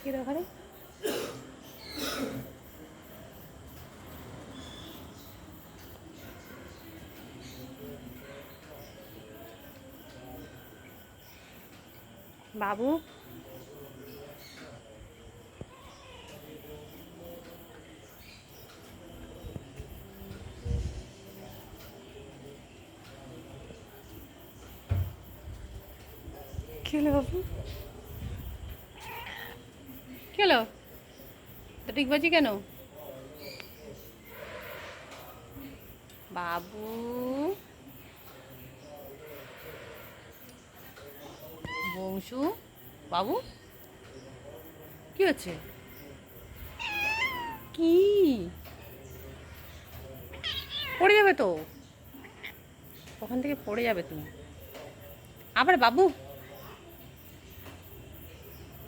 কি ওখানে বাবু? কি হলো বাবু? কি হলো তো ডিগবাজি কেন? বাবু। বংশু, বাবু? কি হচ্ছে? কি? পড়ে যাবে তো। ওখান থেকে পড়ে যাবে তুমি। আবার বাবু?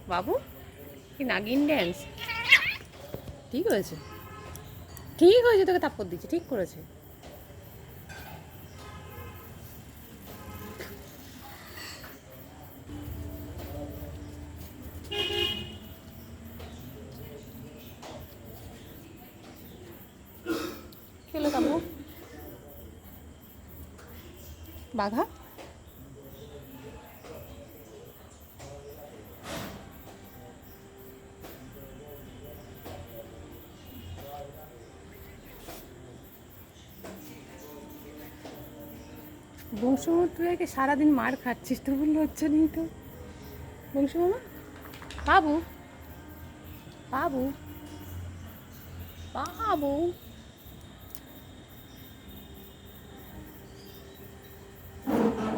বাবু? কি নাগিন ড্যান্স ঠিক হয়েছে। ঠিক হয়েছে তোকে থাপ্পড় দিচ্ছে ঠিক করেছে। বাঘা? বংশু তুই একে সারাদিন মার খাচ্ছিস তো বললে হচ্ছে নি তো। বংশমামা বাবু? বাবু? বাবু?